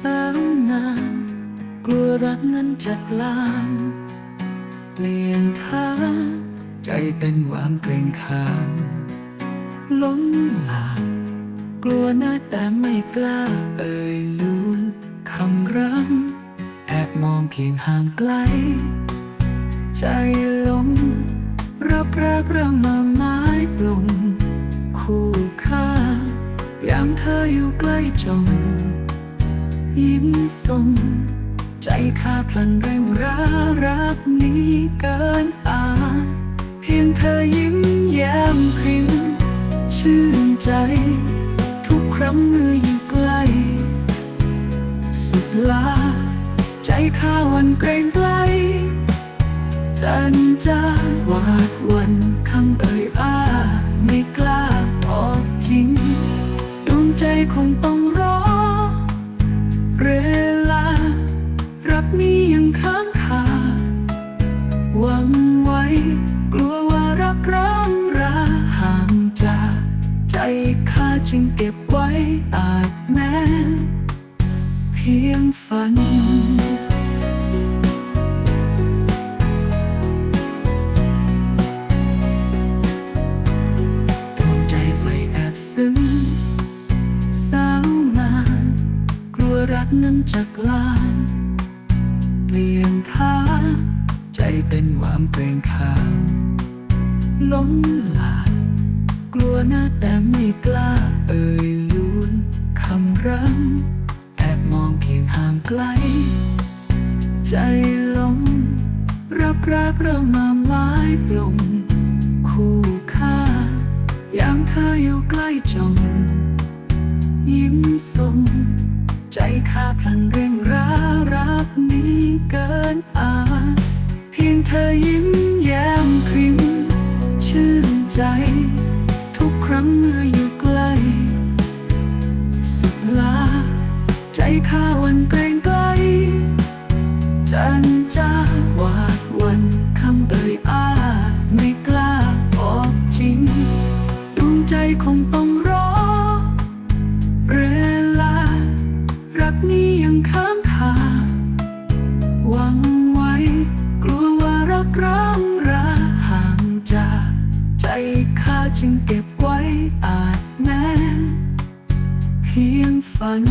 สาวงามกลัวรักนั้นจะลาม เปลี่ยนขาใจเต้นหวามเกรงขามล้มหลากกลัวหน้าแต่ไม่กล้าเอ่ยลูนคำรังแอบมองเพียงห่างไกล ใจล้มรับรักเรำมาไม้ปลงคู่ค่ายามเธออยู่ใกล้จง ยิ้มส่ง ใจข้าพลันเร่งรารักนี้เกินอาเพียงเธอยิ้มแย้มพริมชื่นใจ ทุกครั้งเมื่ออยู่ใกล้สุดลา ใจข้าวันเกรงไกลจันจาวาดวันคำเอ่ยอ้าไม่กล้าบอกจริงดวงใจคงต้อง กลัวว่ารักร้างราห่างจากใจข้าจึงเก็บไว้อาจแม้เพียงฝันดวงใจไฟแอบซึ้งสาวงานกลัวรักนั้นจะกลางเปลี่ยนทางใจเต้นหวามเกรงข หน้าแต่ไม่กล้า เอ่ยลูนคำรังแอบมองเพียงห่างไกล ใจลมรับรักเริ่มมาไม้ปลงคู่ค่ายามเธออยู่ใกล้จงยิ้มส่งใจข้าพลันเร่งรารักนี้เกินอาจเพียงเธอยิ้ม ใจข้าวันเกรงไกล จันจ้าวาดวันคำเอ่ยอ้าไม่กล้าบอกจริงดวงใจคงต้องรอเวลา รักนี้ยังค้างคาหวังไว้ กลัวว่ารักร้างราห่างจากใจข้าจึงเก็บไว้อาจแน่เพียงฝัน